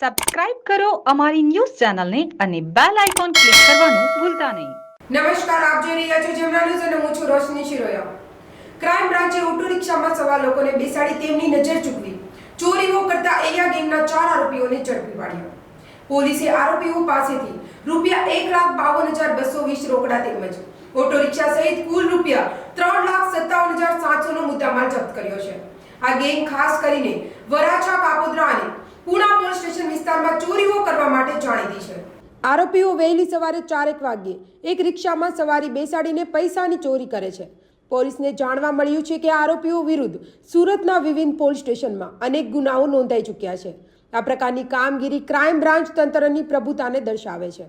Subscribe કરો અમારી news ચેનલને અને બેલ આઇકોન ક્લિક કરવાનું ભૂલતા નહીં. નમસ્કાર, આપ જોઈ રહ્યા છો જેમના ન્યૂઝ અને હું છું રોશની શિરોયા. ક્રાઇમ બ્રાન્ચે ઓટો રિક્ષામાં સવાર લોકોને બેસાડી તેમની નજર ચૂકવી. ચોરીઓ કરતા એરિયા ગેંગના ચાર આરોપીઓને ઝડપી પાડ્યા. પોલીસે આરોપીઓ પાસેથી રૂપિયા એક લાખ બાવન હજાર બસો વીસ રોકડા તેમજ ઓટો રિક્ષા સહિત કુલ રૂપિયા ત્રણ લાખ સત્તાવન હજાર સાતસો નો મુદ્દામાલ જપ્ત કર્યો છે. આ ગેંગ ખાસ કરીને વરાછા કાપોદ્રા અને કરવા માટે જાણીતી છે. આરોપીઓ વહેલી સવારે ચારેક વાગ્યે એક રિક્ષામાં સવારી બેસાડીને પૈસાની ચોરી કરે છે. પોલીસને જાણવા મળ્યું છે કે આરોપીઓ વિરુદ્ધ સુરતના વિવિધ પોલીસ સ્ટેશનમાં અનેક ગુનાઓ નોંધાઈ ચૂક્યા છે. આ પ્રકારની કામગીરી ક્રાઇમ બ્રાન્ચ તંત્રની પ્રભુતાને દર્શાવે છે.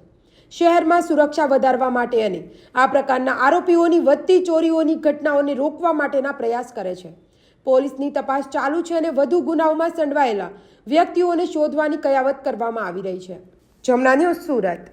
શહેરમાં સુરક્ષા વધારવા માટે અને આ પ્રકારના આરોપીઓની વધતી ચોરીઓની ઘટનાઓને રોકવા માટેના પ્રયાસ કરે છે. પોલીસની તપાસ ચાલુ છે અને વધુ ગુનાઓમાં સંડવાયેલા વ્યક્તિઓને શોધવાની કયાવત કરવામાં આવી રહી છે. જમના ન્યૂઝ સુરત.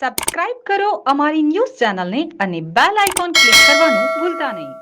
સબસ્ક્રાઇબ કરો અમારી ન્યૂઝ ચેનલને અને બેલ આઇકોન ક્લિક કરવાનું ભૂલતા નહીં.